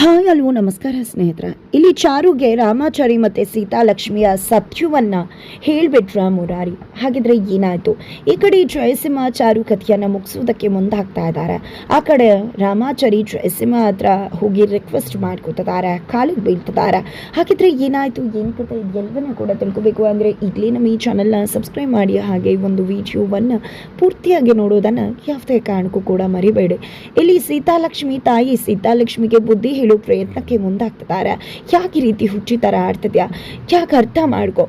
Hi ಅಲ್ವೋ ನಮಸ್ಕಾರ ಸ್ನೇಹಿತರೆ. ಇಲ್ಲಿ ಚಾರುಗೆ ರಾಮಾಚಾರಿ ಮತ್ತು ಸೀತಾಲಕ್ಷ್ಮಿಯ ಸತ್ಯವನ್ನ ಹೇಳ್ಬಿಟ್ರ ಮುರಾರಿ. ಹಾಗಿದ್ರೆ ಏನಾಯ್ತು? ಈ ಕಡೆ ಜಯಸಿಂಹ ಚಾರು ಕಥೆಯನ್ನ ಮುಗಿಸೋದಕ್ಕೆ ಮುಂದಾಗ್ತಾ ಇದ್ದಾರೆ ಆ ಕಡೆ ರಾಮಾಚಾರಿ ಜಯಸಿಂಹ ಹತ್ರ ಹೋಗಿ ರಿಕ್ವೆಸ್ಟ್ ಮಾಡ್ಕೋತಿದ್ದಾರೆ ಕಾಲಿಗೆ ಬೀಳ್ತಿದ್ದಾರೆ ಹಾಗಿದ್ರೆ ಏನಾಯಿತು? ಏನು ಕಥೆ? ಎಲ್ಲವನ್ನೂ ಕೂಡ ತಿಳ್ಕೊಬೇಕು ಅಂದರೆ ಈಗಲೇ ನಮ್ಮ ಈ ಚಾನಲ್ನ ಸಬ್ಸ್ಕ್ರೈಬ್ ಮಾಡಿ, ಹಾಗೆ ಒಂದು ವಿಡಿಯೋವನ್ನು ಪೂರ್ತಿಯಾಗಿ ನೋಡೋದನ್ನು ಯಾವುದೇ ಕಾರಣಕ್ಕೂ ಕೂಡ ಮರಿಬೇಡಿ. ಇಲ್ಲಿ ಸೀತಾಲಕ್ಷ್ಮಿ ತಾಯಿ ಸೀತಾಲಕ್ಷ್ಮಿಗೆ ಬುದ್ಧಿ ಪ್ರಯತ್ನಕ್ಕೆ ಮುಂದಾಗ್ತಿದ್ದಾರೆ. ಯಾಕೆ ರೀತಿ ಹುಚ್ಚಿ ಥರ ಆಡ್ತಿದ್ಯಾ? ಯಾಕೆ ಅರ್ಥ ಮಾಡ್ಕೊ?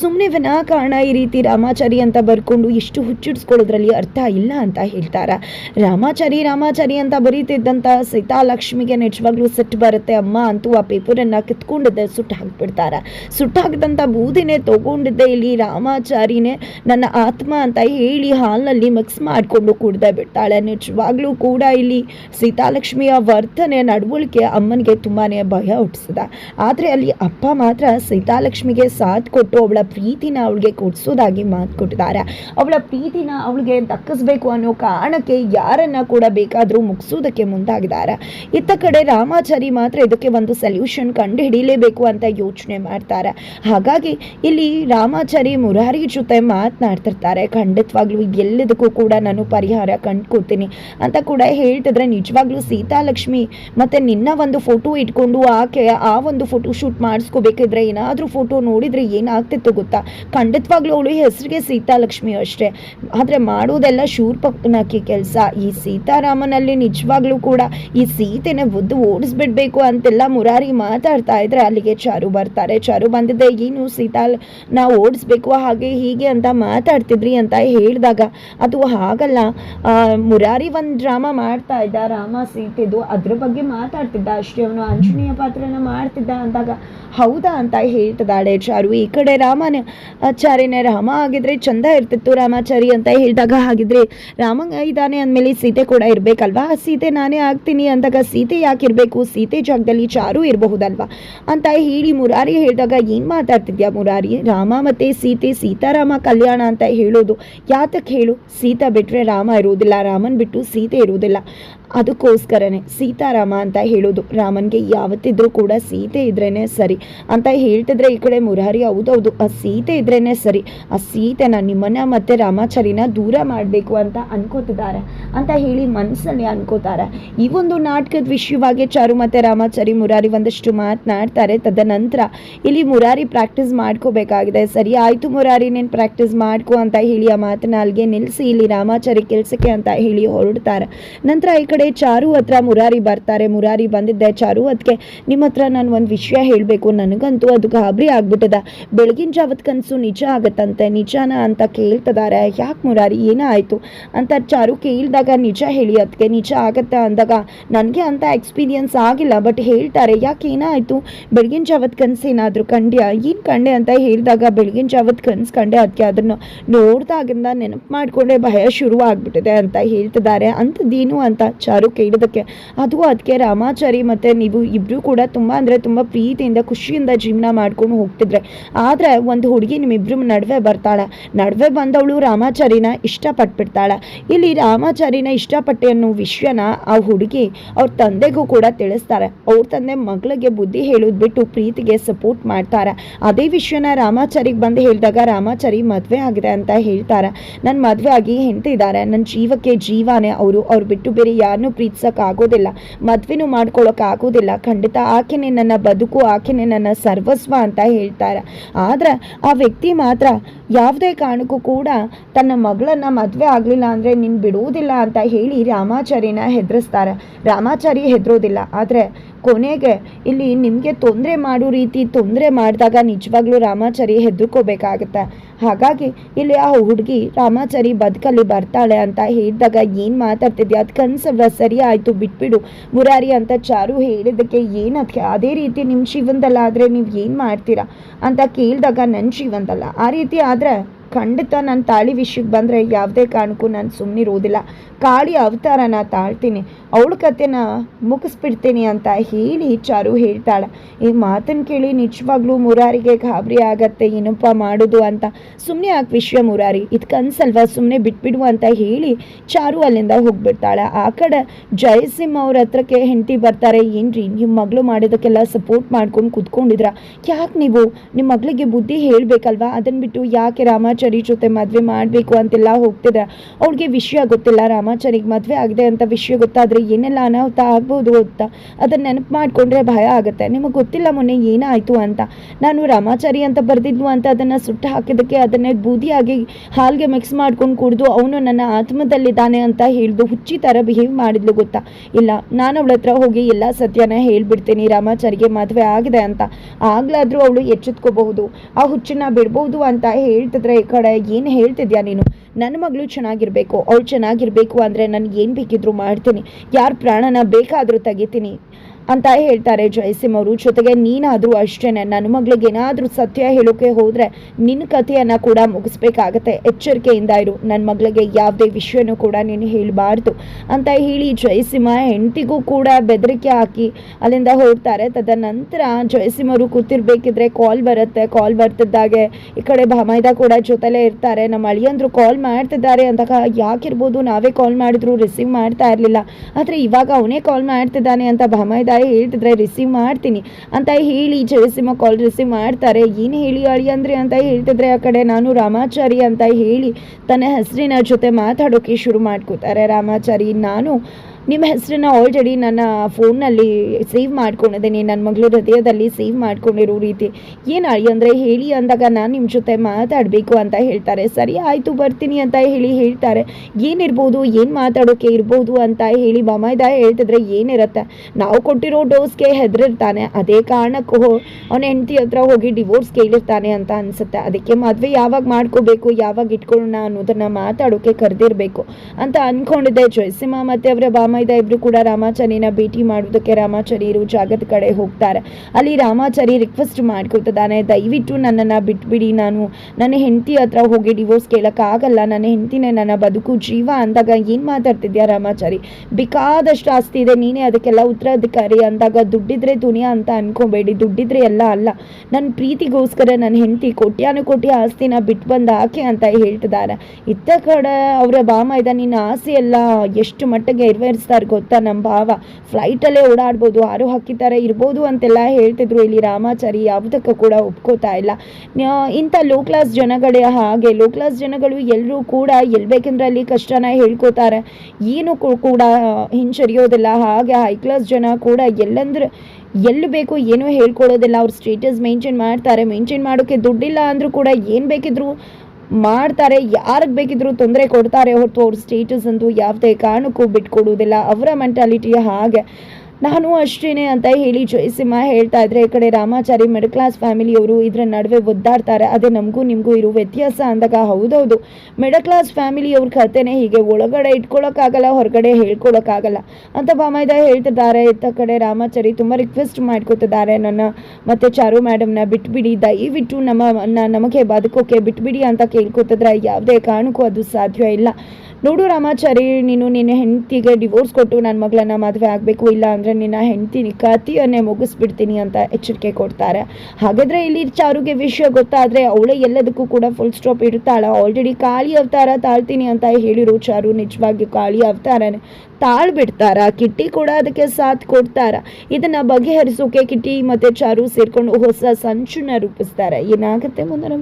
ಸುಮ್ಮನೆ ವಿನಾಕಾರಣ ಈ ರೀತಿ ರಾಮಾಚಾರಿ ಅಂತ ಬರ್ಕೊಂಡು ಎಷ್ಟು ಹುಚ್ಚಿಡ್ಸ್ಕೊಳ್ಳೋದ್ರಲ್ಲಿ ಅರ್ಥ ಇಲ್ಲ ಅಂತ ಹೇಳ್ತಾರೆ. ರಾಮಾಚಾರಿ ರಾಮಾಚಾರಿ ಅಂತ ಬರೀತಿದ್ದಂಥ ಸೀತಾಲಕ್ಷ್ಮಿಗೆ ನಿಜವಾಗ್ಲೂ ಸಿಟ್ಟು ಬರುತ್ತೆ ಅಮ್ಮ ಅಂತೂ ಆ ಪೇಪರನ್ನು ಕಿತ್ಕೊಂಡಿದ್ದೆ, ಸುಟ್ಟು ಹಾಕ್ಬಿಡ್ತಾರ. ಸುಟ್ಟು ಹಾಕಿದಂಥ ಬೂದಿನೇ ತಗೊಂಡಿದ್ದೆ ಇಲ್ಲಿ ರಾಮಾಚಾರಿನೇ. ನನ್ನ ಆತ್ಮ ಅಂತ ಹೇಳಿ ಹಾಲಿನಲ್ಲಿ ಮಿಕ್ಸ್ ಮಾಡಿಕೊಂಡು ಕುಡ್ದೆ ಬಿಡ್ತಾಳೆ. ನಿಜವಾಗ್ಲೂ ಕೂಡ ಇಲ್ಲಿ ಸೀತಾಲಕ್ಷ್ಮಿಯ ವರ್ತನೆ, ನಡವಳಿಕೆ ಅಮ್ಮನಿಗೆ ತುಂಬಾ ಭಯ ಹುಟ್ಟಿಸಿದ. ಆದರೆ ಅಲ್ಲಿ ಅಪ್ಪ ಮಾತ್ರ ಸೀತಾಲಕ್ಷ್ಮಿಗೆ ಸಾಥ್ ಕೊಟ್ಟು ಅವಳ ಪ್ರೀತಿನ ಅವಳಿಗೆ ಕೊಡಿಸೋದಾಗಿ ಮಾತು ಕೊಟ್ಟಿದ್ದಾರೆ. ಅವಳ ಪ್ರೀತಿನ ಅವಳಿಗೆ ದಕ್ಕಿಸ್ಬೇಕು ಅನ್ನೋ ಕಾರಣಕ್ಕೆ ಯಾರನ್ನ ಕೂಡ ಬೇಕಾದರೂ ಮುಗಿಸೋದಕ್ಕೆ ಮುಂದಾಗಿದ್ದಾರೆ. ಇತ್ತ ಕಡೆ ರಾಮಾಚಾರಿ ಮಾತ್ರ ಇದಕ್ಕೆ ಒಂದು ಸೊಲ್ಯೂಷನ್ ಕಂಡು ಹಿಡಿಲೇಬೇಕು ಅಂತ ಯೋಚನೆ ಮಾಡ್ತಾರೆ. ಹಾಗಾಗಿ ಇಲ್ಲಿ ರಾಮಾಚಾರಿ ಮುರಾರಿ ಜೊತೆ ಮಾತನಾಡ್ತಿರ್ತಾರೆ. ಖಂಡಿತವಾಗ್ಲೂ ಎಲ್ಲದಕ್ಕೂ ಕೂಡ ನಾನು ಪರಿಹಾರ ಕಂಡ್ಕೋತೀನಿ ಅಂತ ಕೂಡ ಹೇಳ್ತಿದ್ರೆ ನಿಜವಾಗ್ಲೂ ಸೀತಾಲಕ್ಷ್ಮಿ ಮತ್ತೆ ನಿನ್ನ ಒಂದು ಫೋಟೋ ಇಟ್ಕೊಂಡು ಆಕೆ ಆ ಒಂದು ಫೋಟೋ ಶೂಟ್ ಮಾಡಿಸ್ಕೋಬೇಕಿದ್ರೆ ಏನಾದರೂ ಫೋಟೋ ನೋಡಿದ್ರೆ ಏನಾಗ್ತಿತ್ತು ಗೊತ್ತಾ? ಖಂಡಿತವಾಗ್ಲೂ ಅವಳು ಹೆಸರಿಗೆ ಸೀತಾಲಕ್ಷ್ಮಿ ಅಷ್ಟೇ. ಆದರೆ ಮಾಡೋದೆಲ್ಲ ಶೂರ್ಪಕ್ಕನಾಕಿ ಕೆಲಸ. ಈ ಸೀತಾರಾಮನಲ್ಲಿ ನಿಜವಾಗ್ಲೂ ಕೂಡ ಈ ಸೀತೆನ ಒದ್ದು ಓಡಿಸ್ಬಿಡ್ಬೇಕು ಅಂತೆಲ್ಲ ಮುರಾರಿ ಮಾತಾಡ್ತಾ ಇದ್ರೆ ಅಲ್ಲಿಗೆ ಚಾರು ಬರ್ತಾರೆ. ಚಾರು ಬಂದಿದ್ದೆ ಏನು ಸೀತಾ ನಾವು ಓಡಿಸ್ಬೇಕು? ಹಾಗೆ ಹೀಗೆ ಅಂತ ಮಾತಾಡ್ತಿದ್ರಿ ಅಂತ ಹೇಳಿದಾಗ, ಅದು ಹಾಗಲ್ಲ. ಮುರಾರಿ ಒಂದು ಡ್ರಾಮಾ ಮಾಡ್ತಾ ಇದ್ದ. ರಾಮ ಸೀತೆದು ಅದ್ರ ಬಗ್ಗೆ ಮಾತಾಡ್ತಿದ್ದ. ಅಷ್ಟೇ ಅವನು ಆಂಜನೇಯ ಪಾತ್ರನ ಮಾಡ್ತಿದ್ದ. ಅಂದಾಗ, ಹೌದಾ? ಅಂತ ಹೇಳ್ತಿದ್ದಾಳೆ ಚಾರು. ಈ ಕಡೆ ರಾಮನ ಆಚಾರ್ಯನೇ ರಾಮ ಆಗಿದ್ರೆ ಚಂದ ಇರ್ತಿತ್ತು ರಾಮಾಚಾರಿ ಅಂತ ಹೇಳಿದಾಗ ಹಾಗಿದ್ರೆ ರಾಮ ಇದ್ದಾನೆ ಅಂದಮೇಲೆ ಸೀತೆ ಕೂಡ ಇರಬೇಕಲ್ವಾ? ಸೀತೆ ನಾನೇ ಆಗ್ತೀನಿ ಅಂದಾಗ ಸೀತೆ ಯಾಕೆ ಇರಬೇಕು? ಸೀತೆ ಜಾಗದಲ್ಲಿ ಚಾರು ಇರಬಹುದಲ್ವಾ? ಅಂತ ಹೇಳಿ ಮುರಾರಿ ಹೇಳಿದಾಗ ಏನು ಮಾತಾಡ್ತಿದ್ಯಾ ಮುರಾರಿ? ರಾಮ ಮತ್ತು ಸೀತೆ ಸೀತಾರಾಮ ಕಲ್ಯಾಣ ಅಂತ ಹೇಳೋದು ಯಾತಕ್ಕೆ ಹೇಳು? ಸೀತಾ ಬಿಟ್ಟರೆ ರಾಮ ಇರುವುದಿಲ್ಲ, ರಾಮನ್ ಬಿಟ್ಟು ಸೀತೆ ಇರುವುದಿಲ್ಲ. ಅದಕ್ಕೋಸ್ಕರನೇ ಸೀತಾರಾಮ ಅಂತ ಹೇಳೋದು. ರಾಮನ್ಗೆ ಯಾವತ್ತಿದ್ರೂ ಕೂಡ ಸೀತೆ ಇದ್ರೇ ಸರಿ ಅಂತ ಹೇಳ್ತಿದ್ರೆ ಈ ಕಡೆ ಮುರಾರಿ ಹೌದೌದು. ಆ ಸೀತೆ ಇದ್ರೇ ಸರಿ. ಆ ಸೀತೆನ ನಿಮ್ಮನ್ನ ಮತ್ತೆ ರಾಮಾಚಾರಿನ ದೂರ ಮಾಡಬೇಕು ಅಂತ ಅನ್ಕೋತಿದ್ದಾರೆ. ಅಂತ ಹೇಳಿ ಮನಸ್ಸಲ್ಲಿ ಅನ್ಕೋತಾರೆ. ಈ ಒಂದು ನಾಟಕದ ವಿಷಯವಾಗಿ ಚಾರು ಮತ್ತೆ ರಾಮಾಚಾರಿ ಮುರಾರಿ ಒಂದಷ್ಟು ಮಾತನಾಡ್ತಾರೆ. ತದನಂತರ ಇಲ್ಲಿ ಮುರಾರಿ ಪ್ರಾಕ್ಟೀಸ್ ಮಾಡ್ಕೋಬೇಕಾಗಿದೆ. ಸರಿ, ಆಯ್ತು ಮುರಾರಿ, ನೀನು ಪ್ರಾಕ್ಟೀಸ್ ಮಾಡ್ಕೊ ಅಂತ ಹೇಳಿ ಆ ಮಾತನ್ನ ಅಲ್ಲಿಗೆ ನಿಲ್ಲಿಸಿ ಇಲ್ಲಿ ರಾಮಾಚಾರಿ ಕೆಲಸಕ್ಕೆ ಅಂತ ಹೇಳಿ ಹೊರಡ್ತಾರೆ. ನಂತರ ಈ ಕಡೆ ಚಾರು ಹತ್ರ ಮುರಾರಿ ಬರ್ತಾರೆ. ಮುರಾರಿ ಬಂದಿದ್ದೆ ಚಾರು ಅದಕ್ಕೆ ನಿಮ್ಮ ಹತ್ರ ನಾನು ಒಂದು ವಿಷಯ ಹೇಳಬೇಕು. ನನಗಂತೂ ಅದು ಗಾಬರಿ ಆಗ್ಬಿಟ್ಟದ. ಬೆಳಗಿನ ಜಾವತ್ ಕನಸು? ನಿಜ ಆಗತ್ತಂತೆ. ನಿಜಾನ ಅಂತ ಕೇಳ್ತಿದ್ದಾರೆ ಯಾಕೆ ಮುರಾರಿ? ಏನಾಯಿತು ಅಂತ ಚಾರು ಕೇಳಿದಾಗ ನಿಜ ಹೇಳಿ ಅದಕ್ಕೆ ನಿಜ ಆಗತ್ತೆ ಅಂದಾಗ ನನಗೆ ಅಂತ ಎಕ್ಸ್ಪೀರಿಯನ್ಸ್ ಆಗಿಲ್ಲ. ಬಟ್ ಹೇಳ್ತಾರೆ, ಯಾಕೆ ಏನಾಯಿತು ಬೆಳಗಿನ ಜಾವತ್ ಕನಸು ಏನಾದರೂ ಕಂಡ್ಯ? ಏನು ಕಂಡೆ ಅಂತ ಹೇಳಿದಾಗ ಬೆಳಗಿನ ಜಾವತ್ ಕನಸು ಕಂಡೆ ಅದಕ್ಕೆ ಅದನ್ನು ನೋಡಿದಾಗಿಂದ ನೆನಪು ಮಾಡಿಕೊಂಡೆ ಭಯ ಶುರು ಆಗಿಬಿಟ್ಟಿದೆ ಅಂತ ಹೇಳ್ತಿದ್ದಾರೆ ಅಂಥದ್ದೇನು ಅಂತ ಚಾರು ಕೇಳಿದಕ್ಕೆ. ಅದು ಅದಕ್ಕೆ ರಾಮಾಚಾರಿ ಮತ್ತು ನೀವು ಇಬ್ಬರೂ ಕೂಡ ತುಂಬ ಅಂದರೆ ತುಂಬ ಪ್ರೀತಿಯಿಂದ ಖುಷಿಯಿಂದ ಜೀವನ ಮಾಡ್ಕೊಂಡು ಹೋಗ್ತಿದ್ರೆ. ಆದರೆ ಒಂದು ಹುಡುಗಿ ನಿಮ್ಮಿಬ್ರು ನಡುವೆ ಬರ್ತಾಳೆ. ನಡುವೆ ಬಂದವಳು ರಾಮಾಚಾರಿನ ಇಷ್ಟಪಟ್ಬಿಡ್ತಾಳೆ. ಇಲ್ಲಿ ರಾಮಾಚಾರಿನ ಇಷ್ಟಪಟ್ಟೆ ಅನ್ನೋ ವಿಷಯನ ಆ ಹುಡುಗಿ ಅವ್ರ ತಂದೆಗೂ ಕೂಡ ತಿಳಿಸ್ತಾರೆ. ಅವ್ರ ತಂದೆ ಮಗಳಿಗೆ ಬುದ್ಧಿ ಹೇಳೋದು ಬಿಟ್ಟು ಪ್ರೀತಿಗೆ ಸಪೋರ್ಟ್ ಮಾಡ್ತಾರೆ. ಅದೇ ವಿಷಯನ ರಾಮಾಚಾರಿಗೆ ಬಂದು ಹೇಳಿದಾಗ ರಾಮಾಚಾರಿ ಮದುವೆ ಆಗಿದೆ ಅಂತ ಹೇಳ್ತಾರೆ. ನನ್ನ ಮದುವೆ ಆಗಿ ಹೆಂಡ್ತಿದ್ದಾರೆ ನನ್ನ ಜೀವಕ್ಕೆ ಜೀವನೇ ಅವರು. ಅವ್ರು ಬಿಟ್ಟು ಬೇರೆ ಯಾರನ್ನೂ ಪ್ರೀತಿಸೋಕೆ ಆಗೋದಿಲ್ಲ. ಮದುವೆನೂ ಮಾಡ್ಕೊಳ್ಳೋಕೆ ಆಗೋದಿಲ್ಲ. ಖಂಡಿತ ಆಕೆನೇ ನನ್ನ ಬದುಕು, ಆಕೆನೇ ನನ್ನ ಸರ್ವಸ್ವ ಅಂತ ಹೇಳ್ತಾರೆ. ಆದರೆ ಆ ವ್ಯಕ್ತಿ ಮಾತ್ರ ಯಾವುದೇ ಕಾರಣಕ್ಕೂ ಕೂಡ ತನ್ನ ಮಗಳನ್ನ ಮದುವೆ ಆಗಲಿಲ್ಲ ಅಂದರೆ ನಿನ್ನ ಬಿಡುವುದಿಲ್ಲ ಅಂತ ಹೇಳಿ ರಾಮಾಚಾರಿನ ಹೆದರಿಸ್ತಾರೆ. ರಾಮಾಚಾರಿ ಹೆದರೋದಿಲ್ಲ. ಆದರೆ ಕೊನೆಗೆ ಇಲ್ಲಿ ನಿಮಗೆ ತೊಂದರೆ ಮಾಡೋ ರೀತಿ ತೊಂದರೆ ಮಾಡಿದಾಗ ನಿಜವಾಗ್ಲೂ ರಾಮಾಚಾರಿ ಹೆದರ್ಕೋಬೇಕಾಗತ್ತೆ. ಹಾಗಾಗಿ ಇಲ್ಲಿ ಆ ಹುಡುಗಿ ರಾಮಾಚಾರಿ ಬದುಕಲ್ಲಿ ಬರ್ತಾಳೆ ಅಂತ ಹೇಳಿದಾಗ ಏನು ಮಾತಾಡ್ತಿದ್ಯಾ? ಅದು ಕನ್ಸಲ್ವ ಸರಿ ಆಯಿತು, ಬಿಟ್ಬಿಡು. ಮುರಾರಿ ಅಂತ ಚಾರು ಹೇಳಿದ್ದಕ್ಕೆ ಏನದಕ್ಕೆ ಅದೇ ರೀತಿ ನಿಮ್ಮ ಜೀವನದಲ್ಲಾದರೆ ನೀವು ಏನು ಮಾಡ್ತೀರಾ? ಅಂತ ಕೇಳಿದಾಗ ನನ್ನ ಜೀವನದಲ್ಲ ಆ ರೀತಿ ಆದರೆ ಖಂಡಿತ ನಾನು ತಾಳಿ ವಿಷಯಕ್ಕೆ ಬಂದರೆ ಯಾವುದೇ ಕಾರಣಕ್ಕೂ ನಾನು ಸುಮ್ಮನಿರೋದಿಲ್ಲ ಕಾಳಿ ಅವತಾರನ ತಾಳ್ತೀನಿ. ಅವಳ ಕತೆನ ಮುಗಿಸ್ಬಿಡ್ತೀನಿ ಅಂತ ಹೇಳಿ ಚಾರು ಹೇಳ್ತಾಳೆ. ಈ ಮಾತನ್ನು ಕೇಳಿ ನಿಜವಾಗ್ಲೂ ಮುರಾರಿಗೆ ಗಾಬರಿ ಆಗತ್ತೆ, ಏನಪ್ಪ ಮಾಡೋದು ಅಂತ. ಸುಮ್ಮನೆ ಆಗ ವಿಷಯ ಮುರಾರಿ ಇದು ಕನ್ಸಲ್ವಾ ಸುಮ್ಮನೆ ಬಿಟ್ಬಿಡು ಅಂತ ಹೇಳಿ ಚಾರು ಅಲ್ಲಿಂದ ಹೋಗ್ಬಿಡ್ತಾಳೆ. ಆ ಕಡೆ ಜಯಸಿಂಹ ಅವ್ರ ಹತ್ರಕ್ಕೆ ಹೆಂಡತಿ ಬರ್ತಾರೆ, ಏನ್ರಿ ನಿಮ್ಮ ಮಗಳು ಮಾಡೋದಕ್ಕೆಲ್ಲ ಸಪೋರ್ಟ್ ಮಾಡ್ಕೊಂಡು ಕುತ್ಕೊಂಡಿದ್ರ? ಯಾಕೆ ನೀವು? ನಿಮ್ಮ ಮಗಳಿಗೆ ಬುದ್ಧಿ ಹೇಳಬೇಕಲ್ವಾ? ಅದನ್ನು ಬಿಟ್ಟು ಯಾಕೆ ರಾಮಾಚಾರಿ ಜೊತೆ ಮದುವೆ ಮಾಡಬೇಕು ಅಂತೆಲ್ಲ ಹೋಗ್ತಿದ್ರ? ಅವಳಿಗೆ ವಿಷಯ ಗೊತ್ತಿಲ್ಲ, ರಾಮಾಚಾರಿಗೆ ಮದುವೆ ಆಗಿದೆ ಅಂತ ವಿಷಯ ಗೊತ್ತಾದ್ರೆ ಏನೆಲ್ಲ ಅನಾಹುತ ಆಗ್ಬೋದು ಗೊತ್ತಾ? ಅದನ್ನ ನೆನಪು ಮಾಡ್ಕೊಂಡ್ರೆ ಭಯ ಆಗುತ್ತೆ. ನಿಮಗೆ ಗೊತ್ತಿಲ್ಲ ಮೊನ್ನೆ ಏನಾಯಿತು ಅಂತ. ನಾನು ರಾಮಾಚಾರಿ ಅಂತ ಬರ್ದಿದ್ಲು ಅಂತ ಅದನ್ನು ಸುಟ್ಟು ಹಾಕಿದ್ದಕ್ಕೆ ಅದನ್ನೇ ಬೂದಿಯಾಗಿ ಹಾಲ್ಗೆ ಮಿಕ್ಸ್ ಮಾಡ್ಕೊಂಡು ಕುಡಿದು ಅವನು ನನ್ನ ಆತ್ಮದಲ್ಲಿದ್ದಾನೆ ಅಂತ ಹೇಳಿದು ಹುಚ್ಚಿ ಥರ ಬಿಹೇವ್ ಮಾಡಿದ್ಲು ಗೊತ್ತಾ? ಇಲ್ಲ, ನಾನು ಅವಳ ಹತ್ರ ಹೋಗಿ ಎಲ್ಲ ಸತ್ಯನ ಹೇಳ್ಬಿಡ್ತೀನಿ. ರಾಮಾಚಾರಿಗೆ ಮದುವೆ ಆಗಿದೆ ಅಂತ. ಆಗ್ಲಾದರೂ ಅವಳು ಎಚ್ಚೆತ್ಕೋಬಹುದು. ಆ ಹುಚ್ಚನ್ನ ಬಿಡ್ಬೋದು ಅಂತ ಹೇಳ್ತಿದ್ರೆ ಈ ಕಡೆ ಏನು ಹೇಳ್ತಿದ್ಯಾ ನೀನು? ನನ್ನ ಮಗಳು ಚೆನ್ನಾಗಿರ್ಬೇಕು ಅವಳು ಚೆನ್ನಾಗಿರ್ಬೇಕು ಅಂದರೆ ನನಗೆ ಏನು ಬೇಕಿದ್ರು ಮಾಡ್ತೀನಿ. ಯಾರ ಪ್ರಾಣನ ಬೇಕಾದರೂ ತೆಗಿತೀನಿ. ಅಂತ ಹೇಳ್ತಾರೆ ಜಯಸಿಂಹ ಅವರು. ಜೊತೆಗೆ ನೀನಾದರೂ ಅಷ್ಟೇ ನನ್ನ ಮಗಳಿಗೆ ಏನಾದರೂ ಸತ್ಯ ಹೇಳೋಕೆ ಹೋದರೆ ನಿನ್ನ ಕಥೆಯನ್ನು ಕೂಡ ಮುಗಿಸ್ಬೇಕಾಗತ್ತೆ. ಎಚ್ಚರಿಕೆಯಿಂದ ಇರು. ನನ್ನ ಮಗಳಿಗೆ ಯಾವುದೇ ವಿಷಯನೂ ಕೂಡ ನೀನು ಹೇಳಬಾರ್ದು ಅಂತ ಹೇಳಿ ಜಯಸಿಂಹ ಹೆಂಡತಿಗೂ ಕೂಡ ಬೆದರಿಕೆ ಹಾಕಿ ಅಲ್ಲಿಂದ ಹೊರಡ್ತಾರೆ ತದನಂತರ ಜಯಸಿಂಹ ಅವರು ಕೂತಿರ್ಬೇಕಿದ್ರೆ ಕಾಲ್ ಬರುತ್ತೆ. ಕಾಲ್ ಬರ್ತಿದ್ದಾಗೆ ಈ ಕಡೆ ಭಾಮೈದ ಕೂಡ ಜೊತೆಲೇ ಇರ್ತಾರೆ. ನಮ್ಮ ಅಳಿಯಂದ್ರು ಕಾಲ್ ಮಾಡ್ತಿದ್ದಾರೆ ಅಂತ ಯಾಕಿರ್ಬೋದು ನಾವೇ ಕಾಲ್ ಮಾಡಿದ್ರು ರಿಸೀವ್ ಮಾಡ್ತಾ ಇರಲಿಲ್ಲ. ಆದರೆ ಇವಾಗ ಅವನೇ ಕಾಲ್ ಮಾಡ್ತಿದ್ದಾನೆ ಅಂತ ಭಾಮೈದ ಹೇಳ್ತಿದ್ರೆ ರಿಸೀವ್ ಮಾಡ್ತೀನಿ. ಅಂತ ಹೇಳಿ ಜಯಸಿಂಹ ಕಾಲ್ ರಿಸೀವ್ ಮಾಡ್ತಾರೆ. ಏನು ಹೇಳಿ ಅಳಿ ಅಂದ್ರೆ ಅಂತ ಹೇಳ್ತಿದ್ರೆ ಆ ಕಡೆ ನಾನು ರಾಮಾಚಾರಿ ಅಂತ ಹೇಳಿ ತನ್ನ ಹೆಸರಿನ ಜೊತೆ ಮಾತಾಡೋಕೆ ಶುರು ಮಾಡ್ಕೋತಾರೆ. ರಾಮಾಚಾರಿ, ನಾನು ನಿಮ್ಮ ಹೆಸರನ್ನ ಆಲ್ರೆಡಿ ನನ್ನ ಫೋನ್ನಲ್ಲಿ ಸೇವ್ ಮಾಡ್ಕೊಂಡಿದ್ದೀನಿ. ನನ್ನ ಮಗಳು ಹೃದಯದಲ್ಲಿ ಸೇವ್ ಮಾಡ್ಕೊಂಡಿರೋ ರೀತಿ. ಏನು ಅಂದರೆ ಹೇಳಿ ಅಂದಾಗ ನಾನು ನಿಮ್ಮ ಜೊತೆ ಮಾತಾಡಬೇಕು ಅಂತ ಹೇಳ್ತಾರೆ. ಸರಿ, ಆಯಿತು, ಬರ್ತೀನಿ ಅಂತ ಹೇಳಿ ಹೇಳ್ತಾರೆ. ಏನಿರ್ಬೋದು, ಏನು ಮಾತಾಡೋಕೆ ಇರ್ಬೋದು ಅಂತ ಹೇಳಿ ಮಮಾಯ್ದ ಹೇಳ್ತಿದ್ರೆ ಏನಿರುತ್ತೆ? ನಾವು ಕೊಟ್ಟಿರೋ ಡೋಸ್ಗೆ ಹೆದರಿರ್ತಾನೆ. ಅದೇ ಕಾರಣಕ್ಕೂ ಅವನ ಹೆಂಡತಿ ಹತ್ರ ಹೋಗಿ ಡಿವೋರ್ಸ್ ಕೇಳಿರ್ತಾನೆ ಅಂತ ಅನಿಸುತ್ತೆ. ಅದಕ್ಕೆ ಮದುವೆ ಯಾವಾಗ ಮಾಡ್ಕೋಬೇಕು, ಯಾವಾಗ ಇಟ್ಕೊಳ್ಳೋಣ ಅನ್ನೋದನ್ನ ಮಾತಾಡೋಕೆ ಕರೆದಿರಬೇಕು ಅಂತ ಅಂದ್ಕೊಂಡಿದ್ದೆ ಜಯಸಿಂಹ ಮತ್ತು ಅವರ ಬಾಮೈದ ಇಬ್ಬರು ಕೂಡ ರಾಮಾಚಾರಿನ ಭೇಟಿ ಮಾಡೋದಕ್ಕೆ ರಾಮಾಚಾರಿ ಇರೋ ಜಾಗದ ಕಡೆ ಹೋಗ್ತಾರೆ. ಅಲ್ಲಿ ರಾಮಾಚಾರಿ ರಿಕ್ವೆಸ್ಟ್ ಮಾಡ್ಕೊತಿದ್ದಾನೆ ದಯವಿಟ್ಟು ನನ್ನನ್ನು ಬಿಟ್ಬಿಡಿ. ನಾನು ನನ್ನ ಹೆಂಡತಿ ಹತ್ರ ಹೋಗಿ ಡಿವೋರ್ಸ್ ಕೇಳೋಕ್ಕಾಗಲ್ಲ ನನ್ನ ಹೆಂಡತಿನೇ ನನ್ನ ಬದುಕು ಜೀವ ಅಂದಾಗ ಏನು ಮಾತಾಡ್ತಿದ್ಯಾ ರಾಮಾಚಾರಿ ಬೇಕಾದಷ್ಟು ಆಸ್ತಿ ಇದೆ. ನೀನೇ ಅದಕ್ಕೆಲ್ಲ ಉತ್ತರಾಧಿಕಾರಿ ಅಂದಾಗ ದುಡ್ಡಿದ್ರೆ ದುನಿಯಾ ಅಂತ ಅನ್ಕೋಬೇಡಿ. ದುಡ್ಡಿದ್ರೆ ಎಲ್ಲ ಅಲ್ಲ. ನನ್ನ ಪ್ರೀತಿಗೋಸ್ಕರ ನನ್ನ ಹೆಂಡತಿ ಕೋಟ್ಯಾನು ಕೋಟಿ ಆಸ್ತಿನ ಬಿಟ್ಟು ಬಂದ ಆಕೆ ಅಂತ ಹೇಳ್ತಿದ್ದಾರೆ. ಇತ್ತ ಕಡೆ ಅವರ ಬಾಮ ಇದ. ನಿನ್ನ ಆಸೆ ಎಲ್ಲ ಎಷ್ಟು ಮಟ್ಟಿಗೆ ನೆರವೇರಿಸ್ತಾರೆ ಗೊತ್ತಾ ನಮ್ಮ ಭಾವ? ಫ್ಲೈಟಲ್ಲೇ ಓಡಾಡ್ಬೋದು, ಆರು ಹಾಕಿದ್ದಾರೆ ಇರ್ಬೋದು ಅಂತೆಲ್ಲ ಹೇಳ್ತಿದ್ರು ಇಲ್ಲಿ ರಾಮಾಚಾರಿ, ಯಾವುದಕ್ಕೂ ಕೂಡ ಒಪ್ಕೋತಾ ಇಲ್ಲ. ಇಂಥ ಲೋ ಕ್ಲಾಸ್ ಜನಗಳೇ ಹಾಗೆ ಲೋ ಕ್ಲಾಸ್ ಜನಗಳು ಎಲ್ಲರೂ ಕೂಡ ಎಲ್ಲಿ ಬೇಕೆಂದ್ರೆ ಅಲ್ಲಿ ಕಷ್ಟನ ಹೇಳ್ಕೋತಾರೆ. ಏನು ಕೂಡ ಹಿಂಜರಿಯೋದಿಲ್ಲ ಹಾಗೆ ಹೈ ಕ್ಲಾಸ್ ಜನ ಕೂಡ ಎಲ್ಲಂದ್ರೆ ಎಲ್ಲಿ ಬೇಕು ಏನೂ ಹೇಳ್ಕೊಳ್ಳೋದಿಲ್ಲ, ಅವ್ರ ಸ್ಟೇಟಸ್ ಮೇಂಟೈನ್ ಮಾಡ್ತಾರೆ. ಮೇಂಟೈನ್ ಮಾಡೋಕ್ಕೆ ದುಡ್ಡಿಲ್ಲ ಅಂದರೂ ಕೂಡ ಏನು ಬೇಕಿದ್ರು ಮಾಡ್ತಾರೆ, ಯಾರಿಗೆ ಬೇಕಿದ್ರು ತೊಂದರೆ ಕೊಡ್ತಾರೆ, ಹೊರತು ಅವ್ರ ಸ್ಟೇಟಸ್ ಅಂತೂ ಯಾವುದೇ ಕಾರಣಕ್ಕೂ ಬಿಟ್ಕೊಡುವುದಿಲ್ಲ. ಅವರ ಮೆಂಟಾಲಿಟಿ ಹಾಗೆ. ನಾನು ಅಷ್ಟೇನೆ ಅಂತ ಹೇಳಿ ಜಯಸಿಂಹ ಹೇಳ್ತಾ ಇದ್ರೆ, ಈ ಕಡೆ ರಾಮಾಚಾರಿ ಮಿಡ್ ಕ್ಲಾಸ್ ಫ್ಯಾಮಿಲಿಯವರು ಇದರ ನಡುವೆ ಒದ್ದಾಡ್ತಾರೆ. ಅದೇ ನಮಗೂ ನಿಮಗೂ ಇರೋ ವ್ಯತ್ಯಾಸ ಅಂದಾಗ ಹೌದೌದು. ಮಿಡಲ್ ಕ್ಲಾಸ್ ಫ್ಯಾಮಿಲಿಯವ್ರ ಕಥೆನೇ ಹೀಗೆ ಒಳಗಡೆ ಇಟ್ಕೊಳ್ಳೋಕ್ಕಾಗಲ್ಲ ಹೊರಗಡೆ ಹೇಳ್ಕೊಳೋಕ್ಕಾಗಲ್ಲ. ಅಂತ ಬಾಮಾಯ್ದ ಹೇಳ್ತಿದ್ದಾರೆ. ಇತ್ತ ಕಡೆ ರಾಮಾಚಾರಿ ತುಂಬ ರಿಕ್ವೆಸ್ಟ್ ಮಾಡ್ಕೊತಿದ್ದಾರೆ ನನ್ನ ಮತ್ತೆ ಚಾರು ಮೇಡಮ್ನ ಬಿಟ್ಬಿಡಿ. ದಯವಿಟ್ಟು ನಮ್ಮ ನಮಗೆ ಬದುಕೋಕೆ ಬಿಟ್ಬಿಡಿ ಅಂತ ಕೇಳ್ಕೊತಿದ್ರೆ ಯಾವುದೇ ಕಾರಣಕ್ಕೂ ಅದು ಸಾಧ್ಯ ಇಲ್ಲ. ನೋಡು ರಾಮಾಚಾರಿ, ನೀನು ನಿನ್ನ ಹೆಂಡತಿಗೆ ಡಿವೋರ್ಸ್ ಕೊಟ್ಟು ನನ್ನ ಮಗಳನ್ನ ಮದುವೆ ಆಗಬೇಕು, ಇಲ್ಲ ಅಂದರೆ ನಿನ್ನ ಹೆಂಡತಿ ಕತಿಯನ್ನೇ ಮುಗಿಸ್ಬಿಡ್ತೀನಿ ಅಂತ ಎಚ್ಚರಿಕೆ ಕೊಡ್ತಾರೆ. ಹಾಗಾದರೆ ಇಲ್ಲಿ ಚಾರುಗೆ ವಿಷಯ ಗೊತ್ತಾದರೆ ಅವಳೇ ಎಲ್ಲದಕ್ಕೂ ಕೂಡ ಫುಲ್ ಸ್ಟಾಪ್ ಇಡ್ತಾಳೆ. ಆಲ್ರೆಡಿ ಕಾಳಿ ಅವತಾರ ತಾಳ್ತೀನಿ ಅಂತ ಹೇಳಿರು ಚಾರು, ನಿಜವಾಗಿಯೂ ಕಾಳಿ ಅವತಾರನೇ ತಾಳ್ಬಿಡ್ತಾರ. ಕಿಟ್ಟಿ ಕೂಡ ಅದಕ್ಕೆ ಸಾಥ್ ಕೊಡ್ತಾರ. ಇದನ್ನ ಬಗೆಹರಿಸೋಕೆ ಕಿಟ್ಟಿ ಮತ್ತೆ ಚಾರು ಸೇರ್ಕೊಂಡು ಹೊಸ ಸಂಚುನ ರೂಪಿಸ್ತಾರೆ. ಏನಾಗುತ್ತೆ ಮುಂದಿನ